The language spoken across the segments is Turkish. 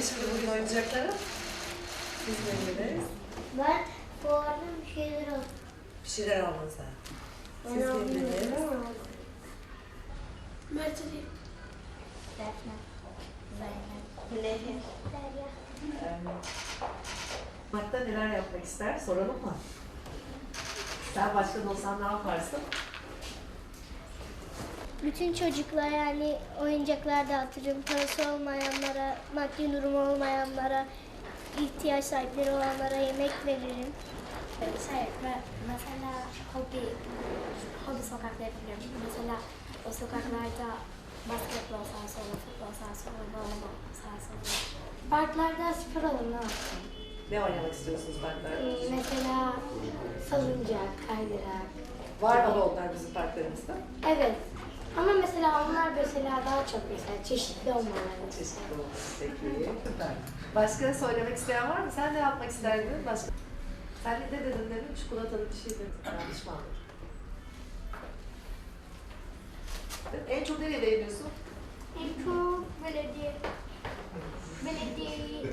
yapacakları? Biz memnunuz. Ben bu arada bir şeyler aldım. Bir şeyler aldın sen. Siz Ben aldım. memnunuz. Ben aldım. Mert Ali. Defne. Zeynep. Nehir. Derya. Mart'ta neler yapmak ister? Soralım mı? Sen başkan olsan ne yaparsın? Bütün çocuklara yani oyuncaklar dağıtırım. Parası olmayanlara, maddi durumu olmayanlara, ihtiyaç sahipleri olanlara yemek veririm. Şey, me- mesela hobi, hobi sokakları yapıyorum. Mesela o sokaklarda basketbol sahası olur, futbol sahası olur, voleybol sahası olur. Parklarda spor alanı olsun. Ne oynamak istiyorsunuz parklarda? Ee, Mesela salıncak, kaydırak. Var mı onlar bizim parklarımızda? Evet. Ama mesela onlar mesela daha çok mesela çeşitli olmaları. Çeşitli olsun. Peki. Süper. Başka söylemek isteyen var mı? Sen ne yapmak isterdin? Başka? Sen ne dedin demin? Çikolatalı bir şey dedin. Yanlış mı anladım? En çok nereye beğeniyorsun? İlkokul, belediye. Belediye.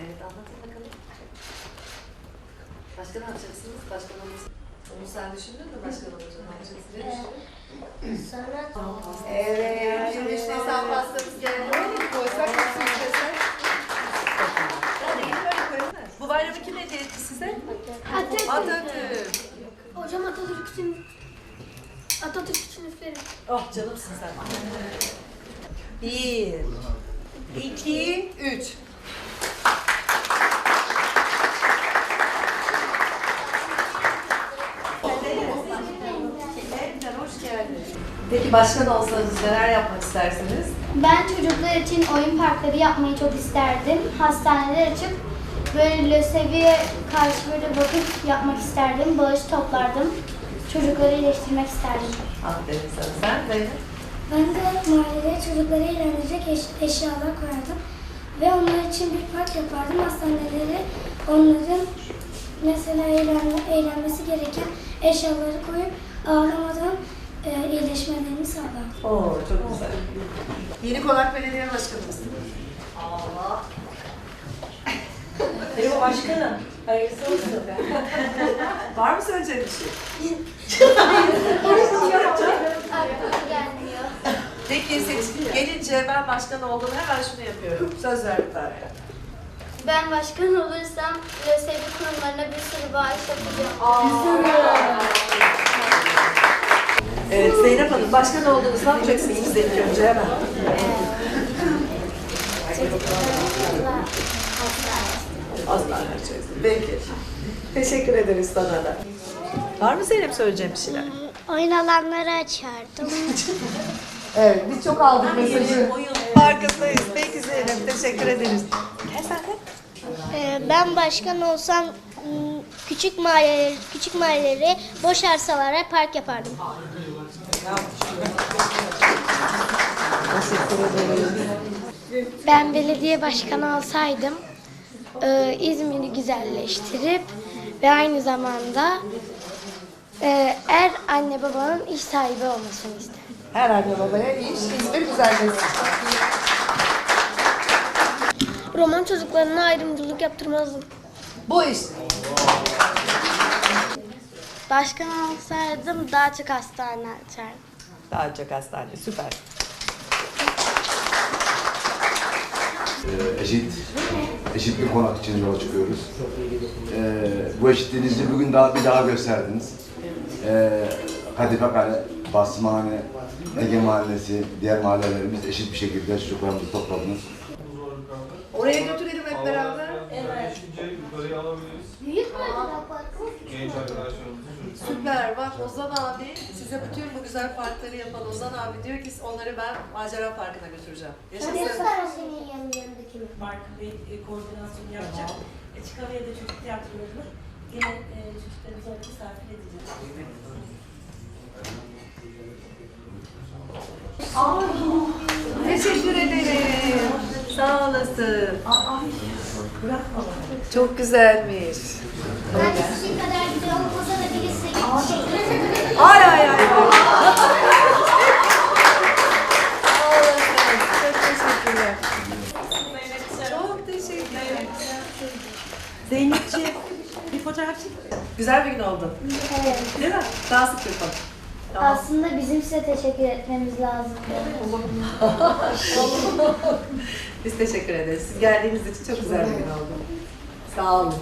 Evet anlatın bakalım. Başka ne yapacaksınız? Başkan Onu sen düşündün mü başkan olunca ne yapacaksın? Ne düşündün? Sanat. Evet. Şimdi işte hesap pastamız geldi. Koysak? Yani böyle koyalım. Bu bayramı kim hediye etti size? Atatürk. Atatürk. Hocam Atatürk için Atatürk için üflerim. Oh canımsın sen. Bir, iki, üç. Peki başkan olsanız neler yapmak istersiniz? Ben çocuklar için oyun parkları yapmayı çok isterdim. Hastaneler açıp böyle löseviye karşı böyle vakıf yapmak isterdim. Bağış toplardım. Çocukları iyileştirmek isterdim. Aferin sana. Sen Zeynep? Ben de mahallede çocukları eğlendirecek eş- eşyalar koyardım. Ve onlar için bir park yapardım. Hastaneleri onların mesela eğlenme, eğlenmesi gereken eşyaları koyup ağlamadan e, iyileşmelerini sağlardım. Oo çok güzel. Yeni Konak Belediye Başkanımız. Allah. Merhaba başkanım. Hayırlısı olsun. Var mı söyleyeceğin bir şey? Aklıma gelmiyor. Peki seç, gelince ben başkan olduğumu hemen şunu yapıyorum. Söz ver bir tane. Ben başkan olursam lösevi kurumlarına bir sürü bağış yapacağım. Evet Zeynep Hanım, başkan olduğunuz ne yapacaksınız bize ilk önce hemen? Hastane açacaksınız. Peki. Teşekkür ederiz sana da. Var mı Zeynep söyleyeceğim bir şeyler? Oyun alanları açardım. Evet, biz çok aldık mesajı. Farkındayız. Peki Zeynep, teşekkür ederiz. Gel sen de. Ee, ben başkan olsam ım, küçük mahalleleri, küçük mahalleleri boş arsalara park yapardım. Ben belediye başkanı olsaydım e, İzmir'i güzelleştirip ve aynı zamanda e, er anne babanın iş sahibi olmasını isterim. Her anne babaya iş, İzmir güzelleşsin. Roman çocuklarına ayrımcılık yaptırmazdım. Bu iş. Başkan olsaydım daha çok hastane açardım. Daha çok hastane, süper. Ee, eşit eşit bir konak için yola çıkıyoruz. Ee, bu eşitliğinizi bugün daha bir daha gösterdiniz. Ee, Kadife Kale, Basmane, Ege Mahallesi, diğer mahallelerimiz eşit bir şekilde çocuklarımızı topladınız. Oraya götürelim hep beraber. Ozan abi size bütün bu güzel parkları yapan Ozan abi diyor ki onları ben Macera Parkı'na götüreceğim. Yaşasın. Göster senin yanın yanındakini. Marka ve e, koordinasyonu yapacak. Açık havaya da çocuk tiyatrolarını yine e, çocuklarımızı orada misafir edeceğiz. Teşekkür ederim. Sağ olasın. Bırakma bana. Çok güzelmiş. Zeynepciğim bir fotoğraf çek. Güzel bir gün oldu. Evet. Değil mi? Daha sık yapalım. Tamam. Aslında bizim size teşekkür etmemiz lazım. Biz teşekkür ederiz. Siz geldiğiniz için çok güzel bir gün oldu. Sağ olun.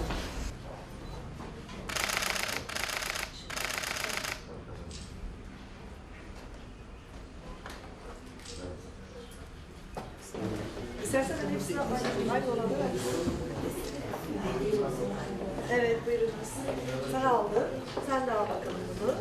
İstersen hepsini da ver. Evet buyurunuz. Sen aldın. Sen de al bakalım bunu.